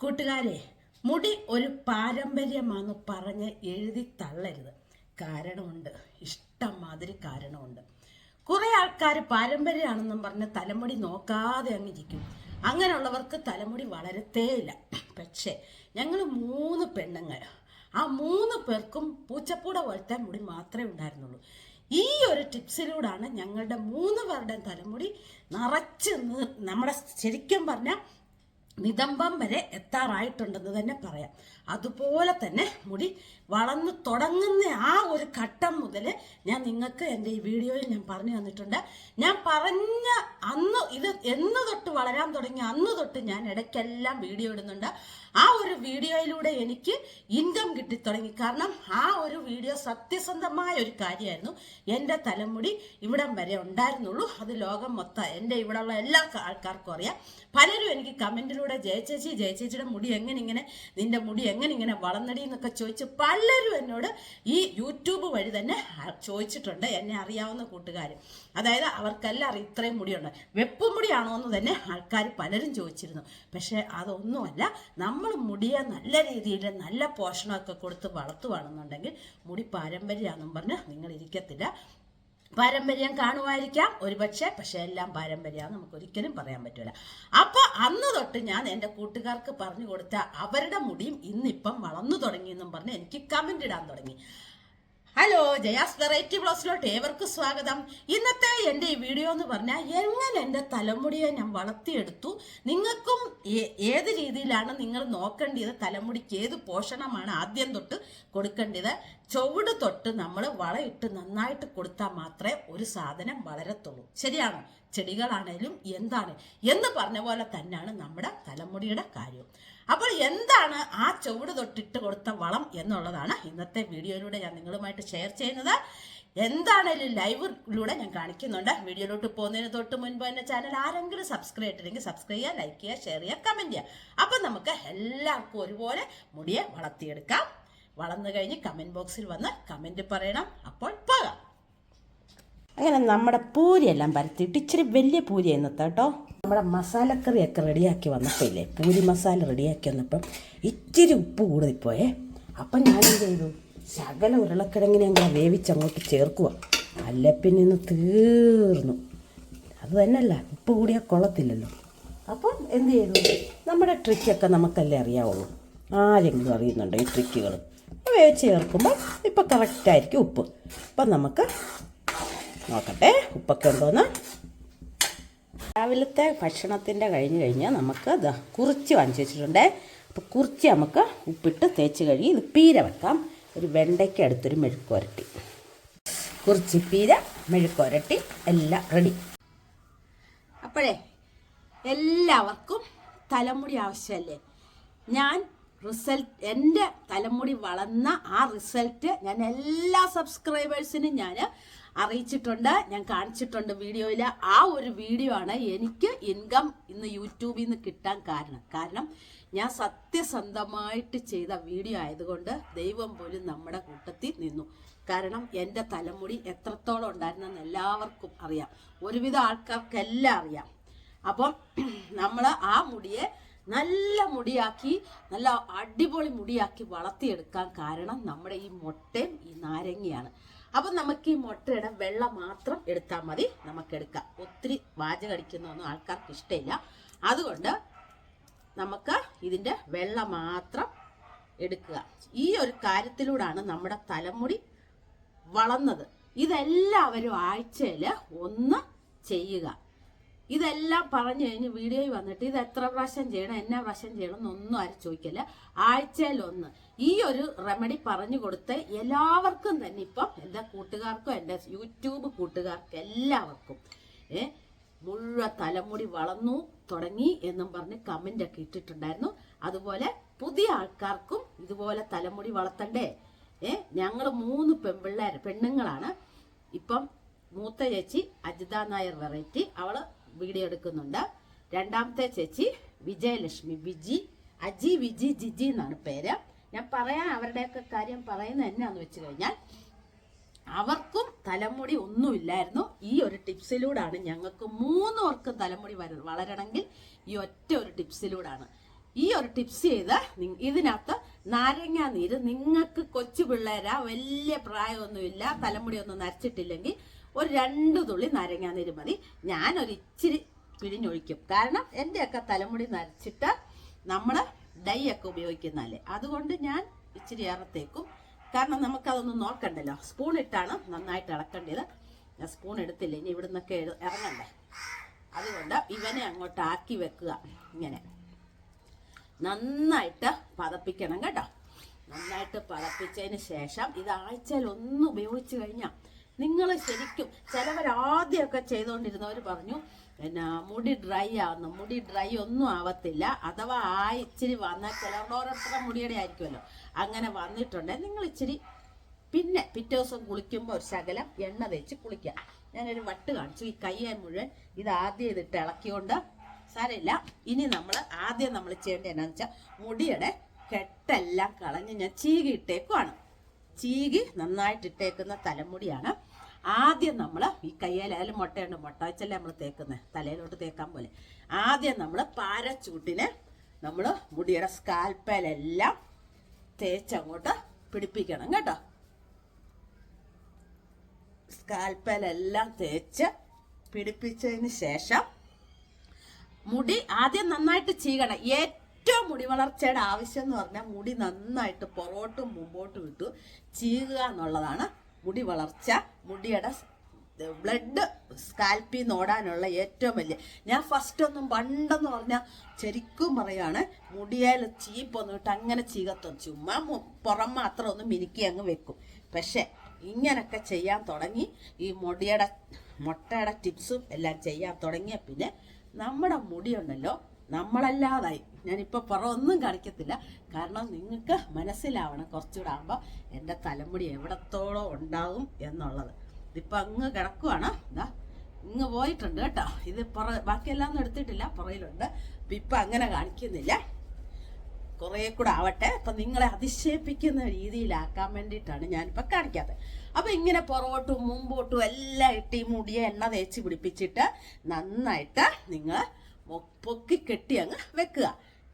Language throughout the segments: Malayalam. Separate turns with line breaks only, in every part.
കൂട്ടുകാരെ മുടി ഒരു പാരമ്പര്യമാണെന്ന് പറഞ്ഞ് എഴുതി തള്ളരുത്. കാരണമുണ്ട്. ഇഷ്ടം മാതിരി കാരണമുണ്ട്. കുറെ ആൾക്കാർ പാരമ്പര്യമാണെന്നും പറഞ്ഞ് തലമുടി നോക്കാതെ അങ്ങ് ഇരിക്കും. അങ്ങനെയുള്ളവർക്ക് തലമുടി വളരത്തേയില്ല പക്ഷേ ഞങ്ങൾ മൂന്ന് പെണ്ണുങ്ങൾ. ആ മൂന്ന് പേർക്കും പൂച്ചപ്പൂട പോലത്തെ മുടി മാത്രമേ ഉണ്ടായിരുന്നുള്ളൂ. ഈ ഒരു ടിപ്സിലൂടെയാണ് ഞങ്ങളുടെ മൂന്ന് പേരുടെയും തലമുടി നിറച്ച് നമ്മുടെ ശരിക്കും പറഞ്ഞാൽ നിതംബം വരെ എത്താറായിട്ടുണ്ടെന്ന് തന്നെ പറയാം. അതുപോലെ തന്നെ മുടി വളർന്നു തുടങ്ങുന്ന ആ ഒരു ഘട്ടം മുതൽ ഞാൻ നിങ്ങൾക്ക് എന്റെ ഈ വീഡിയോയിൽ ഞാൻ പറഞ്ഞു തന്നിട്ടുണ്ട്. ഞാൻ പറഞ്ഞ അന്ന് ഇത് എന്ന് തൊട്ട് വളരാൻ തുടങ്ങി അന്ന് തൊട്ട് ഞാൻ ഇടയ്ക്കെല്ലാം വീഡിയോ ഇടുന്നുണ്ട്. ആ ഒരു വീഡിയോയിലൂടെ എനിക്ക് ഇൻകം കിട്ടിത്തുടങ്ങി കാരണം ആ ഒരു വീഡിയോ സത്യസന്ധമായ ഒരു കാര്യമായിരുന്നു. എന്റെ തലമുടി ഇവിടം വരെ ഉണ്ടായിരുന്നുള്ളൂ. അത് ലോകം മൊത്തം എന്റെ ഇവിടെയുള്ള എല്ലാ ആൾക്കാർക്കും അറിയാം. പലരും എനിക്ക് കമന്റിലൂടെ ജയചേച്ചി ജയചേച്ചിയുടെ മുടി എങ്ങനെ ഇങ്ങനെ നിന്റെ മുടി എങ്ങനെ ഇങ്ങനെ വളർന്നടി എന്നൊക്കെ ചോദിച്ച് പലരും എന്നോട് ഈ യൂട്യൂബ് വഴി തന്നെ ചോദിച്ചിട്ടുണ്ട് എന്നെ അറിയാവുന്ന കൂട്ടുകാർ അതായത് അവർക്കെല്ലാം അറിയാം ഇത്രയും മുടിയുണ്ട്. വെപ്പ് മുടിയാണോ എന്ന് തന്നെ ആൾക്കാർ പലരും ചോദിച്ചിരുന്നു. പക്ഷേ അതൊന്നുമല്ല നമ്മൾ മുടിയെ നല്ല രീതിയിൽ നല്ല പോഷണമൊക്കെ കൊടുത്ത് വളർത്തുവാണെന്നുണ്ടെങ്കിൽ മുടി പാരമ്പര്യമാണെന്നും പറഞ്ഞ് നിങ്ങൾ ഇരിക്കത്തില്ല പാരമ്പര്യം കാണുമായിരിക്കാം. ഒരുപക്ഷെ പക്ഷേ എല്ലാം പാരമ്പര്യമാണ് നമുക്ക് ഒരിക്കലും പറയാൻ പറ്റില്ല അപ്പൊ അന്ന് തൊട്ട് ഞാൻ എന്റെ കൂട്ടുകാർക്ക് പറഞ്ഞു കൊടുത്ത അവരുടെ മുടിയും ഇന്നിപ്പം വളർന്നു തുടങ്ങി എന്നും പറഞ്ഞ് എനിക്ക് കമന്റ് ഇടാൻ തുടങ്ങി. ഹലോ ജയാസ് വെറൈറ്റി ബ്ലോസിലോട്ട് ഏവർക്കും സ്വാഗതം. ഇന്നത്തെ എന്റെ ഈ വീഡിയോ എന്ന് പറഞ്ഞാൽ എങ്ങനെ എന്റെ തലമുടിയെ ഞാൻ വളർത്തിയെടുത്തു? നിങ്ങൾക്കും ഏത് രീതിയിലാണ് നിങ്ങൾ നോക്കേണ്ടത്? തലമുടിക്ക് ഏത് പോഷണമാണ് ആദ്യം തൊട്ട് കൊടുക്കേണ്ടത്? ചുവട് തൊട്ട് നമ്മൾ വളയിട്ട് നന്നായിട്ട് കൊടുത്താൽ മാത്രമേ ഒരു സാധനം വളരത്തുള്ളൂ. ശരിയാണോ? ചെടികളാണേലും എന്താണ്? എന്ന് പറഞ്ഞ പോലെ തന്നെയാണ് നമ്മുടെ തലമുടിയുടെ കാര്യം. അപ്പോൾ എന്താണ് ആ ചുവട് തൊട്ടിട്ട് കൊടുത്ത വളം എന്നുള്ളതാണ് ഇന്നത്തെ വീഡിയോയിലൂടെ ഞാൻ നിങ്ങളുമായിട്ട് ഷെയർ ചെയ്യുന്നത്. എന്താണേലും ലൈവിലൂടെ ഞാൻ കാണിക്കുന്നുണ്ട്. വീഡിയോയിലോട്ട് പോകുന്നതിന് തൊട്ട് മുൻപ് തന്നെ ചാനൽ ആരെങ്കിലും സബ്സ്ക്രൈബ് ചെയ്തിട്ടുണ്ടെങ്കിൽ സബ്സ്ക്രൈബ് ചെയ്യുക ലൈക്ക് ചെയ്യുക ഷെയർ ചെയ്യുക കമന്റ് ചെയ്യുക. അപ്പം നമുക്ക് എല്ലാവർക്കും ഒരുപോലെ മുടിയെ വളർത്തിയെടുക്കാം. വളർന്നു കഴിഞ്ഞ് കമന്റ് ബോക്സിൽ വന്ന് കമന്റ് പറയണം. അപ്പോൾ പോകാം. അങ്ങനെ നമ്മുടെ പൂരിയെല്ലാം പരത്തിയിട്ട് ഇച്ചിരി വലിയ പൂരി എന്നത്തെ കേട്ടോ. നമ്മുടെ മസാലക്കറിയൊക്കെ റെഡിയാക്കി വന്നപ്പോൾ ഇല്ലേ പൂരി മസാല റെഡിയാക്കി വന്നപ്പം ഇച്ചിരി ഉപ്പ് കൂടുതൽപ്പോയേ അപ്പം ഞാൻ എന്ത് ചെയ്തു? ശകല ഉരുളക്കിഴങ്ങിനെ അങ്ങനെ വേവിച്ച് അങ്ങോട്ട് ചേർക്കുക അല്ല പിന്നെ തീർന്നു. അത് തന്നെയല്ല ഉപ്പ് കൂടിയാൽ കൊള്ളത്തില്ലല്ലോ. അപ്പം എന്ത് ചെയ്തു? നമ്മുടെ ട്രിക്കൊക്കെ നമുക്കല്ലേ അറിയാവുള്ളൂ. ആരെങ്കിലും അറിയുന്നുണ്ടോ ഈ ട്രിക്കുകൾ വേവിച്ച് ചേർക്കുമ്പോൾ ഇപ്പം കറക്റ്റായിരിക്കും ഉപ്പ്. അപ്പം നമുക്ക് നോക്കട്ടെ ഉപ്പൊക്കെ ഉണ്ടോന്ന്. രാവിലത്തെ ഭക്ഷണത്തിന്റെ കഴിഞ്ഞ് കഴിഞ്ഞാൽ നമുക്ക് കുറിച്ച് വാങ്ങിച്ച് വെച്ചിട്ടുണ്ട്. അപ്പോൾ കുറിച്ച് നമുക്ക് ഉപ്പിട്ട് തേച്ച് കഴുകി ഇത് പീര വെക്കാം. ഒരു വെണ്ടയ്ക്ക് അടുത്തൊരു മെഴുക്കുരട്ടി കുറിച്ച് പീര മെഴുക്കുരട്ടി എല്ലാം റെഡി അപ്പോഴേ എല്ലാവർക്കും തലമുടി ആവശ്യമല്ലേ? ഞാൻ റിസൾട്ട് എന്റെ തലമുടി വളർന്ന ആ റിസൾട്ട് ഞാൻ എല്ലാ സബ്സ്ക്രൈബേഴ്സിനും ഞാൻ അറിയിച്ചിട്ടുണ്ട് ഞാൻ കാണിച്ചിട്ടുണ്ട് വീഡിയോയിൽ. ആ ഒരു വീഡിയോ ആണ് എനിക്ക് ഇൻകം ഇന്ന് യൂട്യൂബിൽ നിന്ന് കിട്ടാൻ കാരണം. കാരണം ഞാൻ സത്യസന്ധമായിട്ട് ചെയ്ത വീഡിയോ ആയതുകൊണ്ട് ദൈവം പോലും നമ്മുടെ കൂട്ടത്തിൽ നിന്നു. കാരണം എന്റെ തലമുടി എത്രത്തോളം ഉണ്ടായിരുന്നെന്ന് എല്ലാവർക്കും അറിയാം. ഒരുവിധ ആൾക്കാർക്കെല്ലാം അറിയാം. അപ്പം നമ്മൾ ആ മുടിയെ നല്ല മുടിയാക്കി നല്ല അടിപൊളി മുടിയാക്കി വളർത്തിയെടുക്കാൻ കാരണം നമ്മുടെ ഈ മുട്ടയും ഈ നാരങ്ങയാണ്. അപ്പം നമുക്ക് ഈ മുട്ടയുടെ വെള്ളം മാത്രം എടുത്താൽ മതി നമുക്ക് എടുക്കാം ഒത്തിരി വാചകം അടിക്കുന്നൊന്നും ആൾക്കാർക്ക് ഇഷ്ടമില്ല. അതുകൊണ്ട് നമുക്ക് ഇതിന്റെ വെള്ളം മാത്രം എടുക്കുക. ഈ ഒരു കാര്യത്തിലൂടെയാണ് നമ്മുടെ തലമുടി വളർന്നത്. ഇതെല്ലാവരും ആഴ്ചയിൽ ഒന്ന് ചെയ്യുക. ഇതെല്ലാം പറഞ്ഞു കഴിഞ്ഞ് വീഡിയോയിൽ വന്നിട്ട് ഇത് എത്ര പ്രാവശ്യം ചെയ്യണം എന്നാ പ്രാവശ്യം ചെയ്യണം എന്നൊന്നും ആരും ചോദിക്കല്ല. ആഴ്ചയിൽ ഒന്ന് ഈ ഒരു റെമഡി പറഞ്ഞു കൊടുത്ത് എല്ലാവർക്കും തന്നെ ഇപ്പം എന്റെ കൂട്ടുകാർക്കും എന്റെ യൂട്യൂബ് കൂട്ടുകാർക്കും എല്ലാവർക്കും ഏ മുഴുവൻ തലമുടി വളർന്നു തുടങ്ങി എന്നും പറഞ്ഞ് കമന്റ് ഒക്കെ ഇട്ടിട്ടുണ്ടായിരുന്നു. അതുപോലെ പുതിയ ആൾക്കാർക്കും ഇതുപോലെ തലമുടി വളർത്തണ്ടേ? ഏ ഞങ്ങൾ മൂന്ന് പെൺപിള്ളേർ പെണ്ണുങ്ങളാണ്. ഇപ്പം മൂത്ത ചേച്ചി അജിത നായർ വെറൈറ്റി അവൾ വീഡിയോ എടുക്കുന്നുണ്ട്. രണ്ടാമത്തെ ചേച്ചി വിജയലക്ഷ്മി വിജി അജി വിജി ജിജി എന്നാണ് പേര്. ഞാൻ പറയാൻ അവരുടെയൊക്കെ കാര്യം പറയുന്നത് എന്നാന്ന് വെച്ച് കഴിഞ്ഞാൽ അവർക്കും തലമുടി ഒന്നുമില്ലായിരുന്നു. ഈ ഒരു ടിപ്സിലൂടാണ് ഞങ്ങൾക്ക് മൂന്ന് പേർക്കും തലമുടി വര വളരണമെങ്കിൽ ഈ ഒറ്റ ഒരു ടിപ്സിലൂടാണ്. ഈ ഒരു ടിപ്സ് ചെയ്ത് ഇതിനകത്ത് നാരങ്ങ നീര് നിങ്ങൾക്ക് കൊച്ചു പിള്ളേരാ വലിയ പ്രായമൊന്നുമില്ല തലമുടി ഒന്നും നരച്ചിട്ടില്ലെങ്കിൽ ഒരു രണ്ട് തുള്ളി നരങ്ങ നീര് മതി. ഞാനൊരു ഇച്ചിരി പിഴിഞ്ഞൊഴിക്കും. കാരണം എന്റെയൊക്കെ തലമുടി നരച്ചിട്ട് നമ്മൾ ഡൈ ഒക്കെ ഉപയോഗിക്കുന്നതല്ലേ. അതുകൊണ്ട് ഞാൻ ഇച്ചിരി ഏറത്തേക്കും. കാരണം നമുക്കതൊന്നും നോക്കണ്ടല്ലോ. സ്പൂൺ ഇട്ടാണ് നന്നായിട്ട് ഇളക്കേണ്ടത്. ഞാൻ സ്പൂൺ എടുത്തില്ല. ഇനി ഇവിടെ നിന്നൊക്കെ ഇറങ്ങണ്ടേ? അതുകൊണ്ട് ഇവനെ അങ്ങോട്ട് ആക്കി വെക്കുക. ഇങ്ങനെ. നന്നായിട്ട് പതപ്പിക്കണം കേട്ടോ. നന്നായിട്ട് പതപ്പിച്ചതിന് ശേഷം ഇത് ആഴ്ചയിൽ ഒന്ന് ഉപയോഗിച്ച് കഴിഞ്ഞാൽ നിങ്ങൾ ശരിക്കും ചിലവർ ആദ്യമൊക്കെ ചെയ്തുകൊണ്ടിരുന്നവർ പറഞ്ഞു പിന്നെ മുടി ഡ്രൈ ആവുന്നു മുടി ഡ്രൈ ഒന്നും ആവത്തില്ല. അഥവാ ആ ഇച്ചിരി വന്ന ചിലവരുടെ മുടിയുടെ ആയിരിക്കുമല്ലോ. അങ്ങനെ വന്നിട്ടുണ്ടെങ്കിൽ നിങ്ങൾ ഇച്ചിരി പിന്നെ പിറ്റേ ദിവസം കുളിക്കുമ്പോൾ ഒരു ശകലം എണ്ണ തേച്ച് കുളിക്കുക. ഞാനൊരു വട്ട് കാണിച്ചു. ഈ കയ്യെ മുഴുവൻ ഇത് ആദ്യം ഇതിട്ട് ഇളക്കിക്കൊണ്ട് സാരമില്ല. ഇനി നമ്മൾ ആദ്യം നമ്മൾ ചെയ്യേണ്ടത് എന്നാന്ന് വെച്ചാൽ മുടിയുടെ കെട്ടെല്ലാം കളഞ്ഞ് ഞാൻ ചീകി ഇട്ടേക്കുവാണ് ചീകി നന്നായിട്ട് ഇട്ടേക്കുന്ന തലമുടിയാണ്. ആദ്യം നമ്മൾ ഈ കയ്യിലായാലും മുട്ടയുണ്ട് മുട്ട വെച്ചല്ലേ നമ്മൾ തേക്കുന്നത് തലയിലോട്ട് തേക്കാൻ പോലെ. ആദ്യം നമ്മൾ പാരച്ചൂട്ടിനെ നമ്മൾ മുടിയുടെ സ്കാൽപ്പയിലെല്ലാം തേച്ചങ്ങോട്ട് പിടിപ്പിക്കണം കേട്ടോ. സ്കാൽപ്പയിലെല്ലാം തേച്ച് പിടിപ്പിച്ചതിന് ശേഷം മുടി ആദ്യം നന്നായിട്ട് ചീകണം. ഏറ്റവും മുടി വളർച്ചയുടെ ആവശ്യം എന്ന് പറഞ്ഞാൽ മുടി നന്നായിട്ട് പുറകോട്ടും മുമ്പോട്ടും ഇട്ടു ചീകുക എന്നുള്ളതാണ് മുടി വളർച്ച മുടിയുടെ ബ്ലഡ് സ്കാൽപ്പിൽ നിന്ന് ഓടാനുള്ള ഏറ്റവും വലിയ. ഞാൻ ഫസ്റ്റ് ഒന്നും പണ്ടെന്ന് പറഞ്ഞാൽ ശരിക്കും പറയാണ് മുടിയാൽ ചീപ്പൊന്നും ഇട്ട് അങ്ങനെ ചീകത്തും ചുമ്മാ പുറം മാത്രം ഒന്ന് മിനുക്കി അങ്ങ് വെക്കും. പക്ഷേ ഇങ്ങനൊക്കെ ചെയ്യാൻ തുടങ്ങി. ഈ മുടിയുടെ മുട്ടയുടെ ടിപ്സും എല്ലാം ചെയ്യാൻ തുടങ്ങിയ പിന്നെ നമ്മുടെ മുടിയുണ്ടല്ലോ നമ്മളല്ലാതായി. ഞാനിപ്പോൾ പുറമൊന്നും കാണിക്കത്തില്ല കാരണം നിങ്ങൾക്ക് മനസ്സിലാവണം കുറച്ചുകൂടെ ആകുമ്പോൾ എന്റെ തലമുടി എവിടത്തോളം ഉണ്ടാകും എന്നുള്ളത്. ഇതിപ്പോൾ അങ്ങ് കിടക്കുവാണ്. എന്താ ഇങ്ങ് പോയിട്ടുണ്ട് കേട്ടോ. ഇത് പുറ ബാക്കിയെല്ലാം ഒന്നും എടുത്തിട്ടില്ല. പുറയിലുണ്ട് അപ്പം ഇപ്പം അങ്ങനെ കാണിക്കുന്നില്ല. കുറേ കൂടെ ആവട്ടെ. അപ്പം നിങ്ങളെ അതിശയിപ്പിക്കുന്ന രീതിയിലാക്കാൻ വേണ്ടിയിട്ടാണ് ഞാനിപ്പോൾ കാണിക്കാത്തത്. അപ്പം ഇങ്ങനെ പുറകോട്ടും മുമ്പോട്ടും എല്ലാം ഇട്ട് മുടിയെ എണ്ണ തേച്ച് പിടിപ്പിച്ചിട്ട് നന്നായിട്ട് നിങ്ങൾ പൊക്കി കെട്ടി അങ്ങ് വെക്കുക.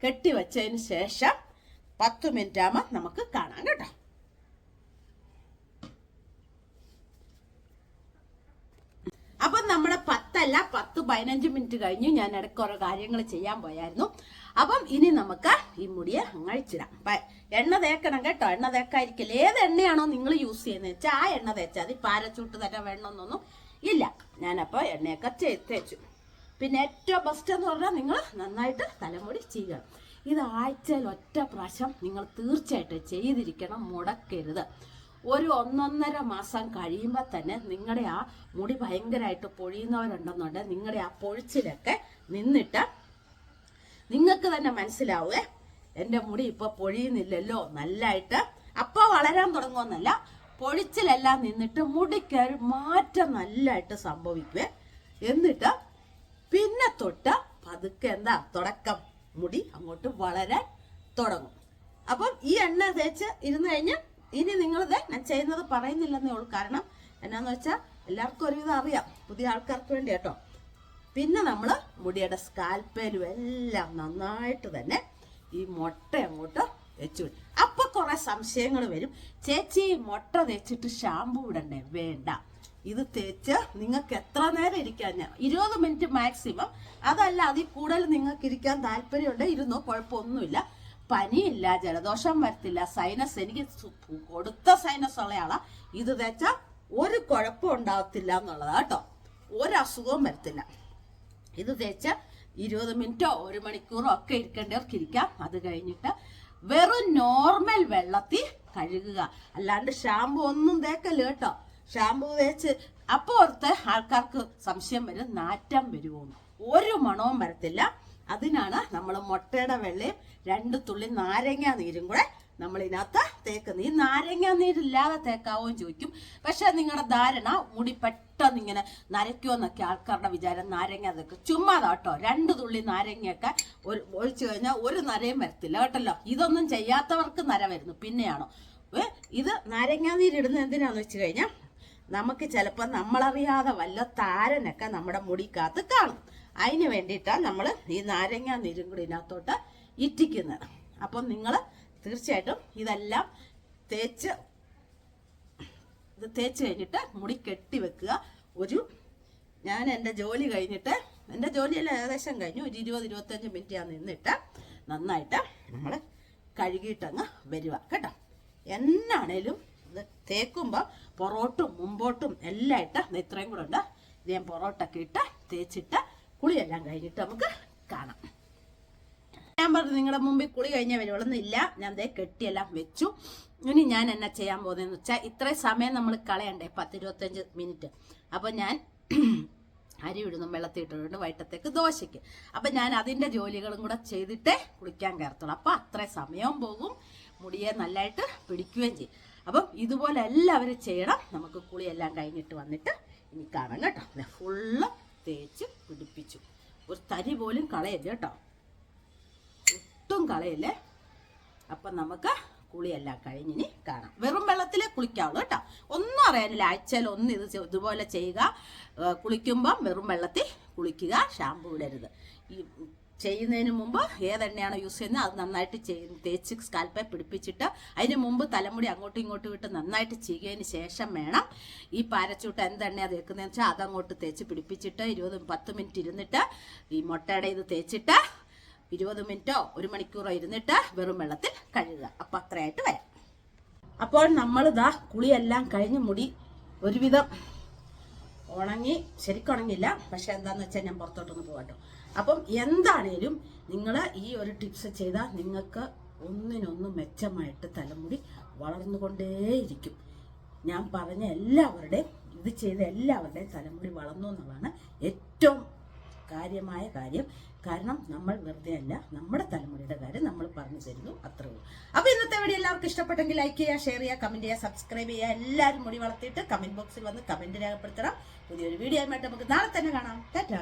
കെട്ടി വെച്ചതിന് ശേഷം പത്ത് മിനിറ്റ് ആകുമ്പോൾ നമുക്ക് കാണാം കേട്ടോ. അപ്പം നമ്മുടെ പത്തല്ല പത്ത് പതിനഞ്ച് മിനിറ്റ് കഴിഞ്ഞു ഞാൻ ഇടയ്ക്ക് ഓരോ കാര്യങ്ങൾ ചെയ്യാൻ പോയായിരുന്നു. അപ്പം ഇനി നമുക്ക് ഈ മുടിയെ അങ്ങഴിച്ചിടാം എണ്ണ തേക്കണം കേട്ടോ. എണ്ണ തേക്കായിരിക്കില്ല ഏത് എണ്ണയാണോ നിങ്ങൾ യൂസ് ചെയ്യുന്നത് വെച്ചാൽ ആ എണ്ണ തേച്ചാൽ മതി. പാരച്ചൂട്ട് തന്നെ വേണമെന്നൊന്നും ഇല്ല. ഞാനപ്പോൾ എണ്ണയൊക്കെ തേച്ചു. പിന്നെ ഏറ്റവും ബെസ്റ്റ് എന്ന് പറഞ്ഞാൽ നിങ്ങൾ നന്നായിട്ട് തലമുടി ചെയ്യണം ഇത് ആഴ്ചയിൽ ഒറ്റ പ്രാവശ്യം നിങ്ങൾ തീർച്ചയായിട്ടും ചെയ്തിരിക്കണം. മുടക്കരുത്. ഒരു ഒന്നൊന്നര മാസം കഴിയുമ്പോൾ തന്നെ നിങ്ങളുടെ ആ മുടി ഭയങ്കരമായിട്ട് പൊഴിയുന്നവരുണ്ടെന്നുണ്ടെങ്കിൽ നിങ്ങളുടെ ആ പൊഴിച്ചിലൊക്കെ നിന്നിട്ട് നിങ്ങൾക്ക് തന്നെ മനസ്സിലാവുക എന്റെ മുടി ഇപ്പോൾ പൊഴിയുന്നില്ലല്ലോ നല്ലതായിട്ട് അപ്പോൾ വളരാൻ തുടങ്ങുമെന്നല്ല പൊഴിച്ചിലെല്ലാം നിന്നിട്ട് മുടിക്ക് ഒരു മാറ്റം നല്ലതായിട്ട് സംഭവിക്കുക എന്നിട്ട് പിന്നെ തൊട്ട് പതുക്കെ എന്താ തുടക്കം. മുടി അങ്ങോട്ട് വളരാൻ തുടങ്ങും. അപ്പം ഈ എണ്ണ തേച്ച് ഇരുന്ന് കഴിഞ്ഞ് ഇനി നിങ്ങളിത് ഞാൻ ചെയ്യുന്നത് പറയുന്നില്ലെന്നേ ഉള്ളൂ. കാരണം എന്നാന്ന് വെച്ചാൽ എല്ലാവർക്കും ഒരുവിധം അറിയാം. പുതിയ ആൾക്കാർക്ക് വേണ്ടി കേട്ടോ. പിന്നെ നമ്മൾ മുടിയുടെ സ്കാൽപ്പേലും എല്ലാം നന്നായിട്ട് തന്നെ ഈ മുട്ട അങ്ങോട്ട് വെച്ചു വിടും. അപ്പൊ കുറെ സംശയങ്ങൾ വരും. ചേച്ചി മുട്ട തേച്ചിട്ട് ഷാമ്പു ഇടണ്ടേ? വേണ്ട. ഇത് തേച്ച് നിങ്ങൾക്ക് എത്ര നേരം ഇരിക്കാൻ ഞാൻ ഇരുപത് മിനിറ്റ് മാക്സിമം അതല്ല അതിൽ കൂടുതൽ നിങ്ങൾക്ക് ഇരിക്കാൻ താല്പര്യമുണ്ട്. ഇരുന്നോ കുഴപ്പമൊന്നുമില്ല. പനിയില്ല ജലദോഷം വരത്തില്ല സൈനസ് എനിക്ക് കൊടുത്ത സൈനസ് ഉള്ളയാളാ. ഇത് തേച്ചാൽ ഒരു കുഴപ്പം ഉണ്ടാവത്തില്ല എന്നുള്ളതാ കേട്ടോ. ഒരു അസുഖവും വരത്തില്ല. ഇത് തേച്ച് ഇരുപത് മിനിറ്റോ ഒരു മണിക്കൂറോ ഒക്കെ ഇരിക്കേണ്ടവർക്ക് ഇരിക്കാം. അത് കഴിഞ്ഞിട്ട് വെറും നോർമൽ വെള്ളത്തിൽ കഴുകുക. അല്ലാണ്ട് ഷാമ്പു ഒന്നും തേക്കല്ല കേട്ടോ. ഷാമ്പു തേച്ച്. അപ്പോൾ ഓർത്ത് ആൾക്കാർക്ക് സംശയം വരും നാറ്റം വരുമോ ഒരു മണവും വരത്തില്ല. അതിനാണ് നമ്മൾ മുട്ടയുടെ വെള്ളയും രണ്ട് തുള്ളി നാരങ്ങ നീരും കൂടെ നമ്മൾ ഇതിനകത്ത് തേക്കുന്നത്. ഈ നാരങ്ങ നീരില്ലാതെ തേക്കാവോ എന്ന് ചോദിക്കും. പക്ഷെ നിങ്ങളുടെ ധാരണ മുടി പെട്ടെന്ന് ഇങ്ങനെ നരയ്ക്കുമെന്നൊക്കെ ആൾക്കാരുടെ വിചാരം നാരങ്ങ തേക്കും. ചുമ്മാ കേട്ടോ രണ്ട് തുള്ളി നാരങ്ങയൊക്കെ ഒരു ഒഴിച്ചു കഴിഞ്ഞാൽ ഒരു നരയും വരത്തില്ല കേട്ടല്ലോ. ഇതൊന്നും ചെയ്യാത്തവർക്ക് നര വരുന്നു. പിന്നെയാണോ? ഇത് നാരങ്ങ നീരിടുന്നത് എന്തിനാന്ന് വെച്ച് കഴിഞ്ഞാൽ നമുക്ക് ചിലപ്പോൾ നമ്മളറിയാതെ വല്ല താരനൊക്കെ നമ്മുടെ മുടിക്കകത്ത് കാണും. അതിന് വേണ്ടിയിട്ടാണ് നമ്മൾ ഈ നാരങ്ങ നീരും കൂടി ഇതിനകത്തോട്ട് ഇറ്റിക്കുന്നത് അപ്പം നിങ്ങൾ തീർച്ചയായിട്ടും ഇതെല്ലാം തേച്ച് ഇത് തേച്ച് കഴിഞ്ഞിട്ട് മുടി കെട്ടി വെക്കുക. ഒരു ഞാൻ എന്റെ ജോലി കഴിഞ്ഞിട്ട് എന്റെ ജോലിയെല്ലാം ഏകദേശം കഴിഞ്ഞു. ഒരു ഇരുപത് ഇരുപത്തഞ്ച് മിനിറ്റ് ഞാൻ നിന്നിട്ട് നന്നായിട്ട് നമ്മൾ കഴുകിയിട്ടങ്ങ് വരിക. കേട്ടോ? എന്നാണേലും ഇത് തേക്കുമ്പോൾ പൊറോട്ടും മുമ്പോട്ടും എല്ലാം ഇട്ട് ഇത് ഇത്രയും കൂടെ ഉണ്ട്. ഇത് ഞാൻ പൊറോട്ടൊക്കെ ഇട്ട് തേച്ചിട്ട് കുളിയെല്ലാം കഴിഞ്ഞിട്ട് നമുക്ക് കാണാം. ഞാൻ പറഞ്ഞു നിങ്ങളുടെ മുമ്പിൽ കുളി കഴിഞ്ഞാൽ വരുവളൊന്നുമില്ല ഞാൻ ദേ കെട്ടിയെല്ലാം വെച്ചു. ഇനി ഞാൻ എന്നാ ചെയ്യാൻ പോകുന്നതെന്ന് വെച്ചാൽ ഇത്രയും സമയം നമ്മൾ കളയണ്ടേ? പത്ത് ഇരുപത്തഞ്ച് മിനിറ്റ്. അപ്പം ഞാൻ അരി ഇടുന്നു വെള്ളത്തിയിട്ടുണ്ട് വൈകിട്ടത്തേക്ക് ദോശയ്ക്ക്. അപ്പം ഞാൻ അതിന്റെ ജോലികളും കൂടെ ചെയ്തിട്ടേ കുളിക്കാൻ കയറത്തുള്ളൂ. അപ്പം അത്രയും സമയവും പോകും. മുടിയെ നല്ലതായിട്ട് പിടിക്കുകയും ചെയ്യും. അപ്പം ഇതുപോലെ എല്ലാവരും ചെയ്യണം. നമുക്ക് കുളി എല്ലാം കഴിഞ്ഞിട്ട് വന്നിട്ട് ഇനി കാണാം കേട്ടോ. ഫുള്ള് തേച്ച് പിടിപ്പിച്ചു. ഒരു തരി പോലും കളയരുത് കേട്ടോ. ഒട്ടും കളയല്ലേ? അപ്പം നമുക്ക് കുളിയെല്ലാം കഴിഞ്ഞിനി കാണാം. വെറും വെള്ളത്തിൽ കുളിക്കാവുള്ളൂ കേട്ടോ. ഒന്നും അറിയാനില്ല. ആഴ്ചയിൽ ഒന്ന് ഇത് ഇതുപോലെ ചെയ്യുക. കുളിക്കുമ്പം വെറും വെള്ളത്തിൽ കുളിക്കുക ഷാമ്പു ഇടരുത്. ഈ ചെയ്യുന്നതിന് മുമ്പ് ഏതെണ്ണയാണോ യൂസ് ചെയ്യുന്നത്? അത് നന്നായിട്ട് തേച്ച് സ്കാൽപ്പെ പിടിപ്പിച്ചിട്ട് അതിന് മുമ്പ് തലമുടി അങ്ങോട്ടും ഇങ്ങോട്ടും വിട്ട് നന്നായിട്ട് ചെയ്യുന്നതിന് ശേഷം വേണം ഈ പാരച്ചൂട്ട് എന്തെണ്ണയാണ് തേക്കുന്നതെന്ന് വെച്ചാൽ അതങ്ങോട്ട് തേച്ച് പിടിപ്പിച്ചിട്ട് ഇരുപത് പത്ത് മിനിറ്റ് ഇരുന്നിട്ട് ഈ മുട്ടയുടെ ഇത് തേച്ചിട്ട് ഇരുപത് മിനിറ്റോ ഒരു മണിക്കൂറോ ഇരുന്നിട്ട് വെറും വെള്ളത്തിൽ കഴുകുക. അപ്പം അത്രയായിട്ട് വരാം. അപ്പോൾ നമ്മളിതാ കുളിയെല്ലാം കഴിഞ്ഞ് മുടി ഒരുവിധം ഉണങ്ങി ശരിക്കും പക്ഷെ എന്താന്ന് വെച്ചാൽ ഞാൻ പുറത്തോട്ടൊന്ന് പോകട്ടോ അപ്പം എന്താണേലും നിങ്ങൾ ഈ ഒരു ടിപ്സ് ചെയ്താൽ നിങ്ങൾക്ക് ഒന്നിനൊന്നും മെച്ചമായിട്ട് തലമുടി വളർന്നുകൊണ്ടേയിരിക്കും. ഞാൻ പറഞ്ഞ എല്ലാവരുടെയും ഇത് ചെയ്ത എല്ലാവരുടെയും തലമുടി വളർന്നു എന്നുള്ളതാണ് ഏറ്റവും കാര്യമായ കാര്യം. കാരണം നമ്മൾ വെറുതെ അല്ല നമ്മുടെ തലമുടിയുടെ കാര്യം നമ്മൾ പറഞ്ഞു തരുന്നു അത്രേ ഉള്ളൂ. അപ്പോൾ ഇന്നത്തെ വീഡിയോ എല്ലാവർക്കും ഇഷ്ടപ്പെട്ടെങ്കിൽ ലൈക്ക് ചെയ്യുക ഷെയർ ചെയ്യുക കമന്റ് ചെയ്യുക സബ്സ്ക്രൈബ് ചെയ്യുക എല്ലാവരും മുടി വളർത്തിയിട്ട് കമന്റ് ബോക്സിൽ വന്ന് കമന്റ് രേഖപ്പെടുത്തണം. പുതിയൊരു വീഡിയോ ആയിട്ട് നമുക്ക് നാളെ തന്നെ കാണാം. ടാറ്റാ.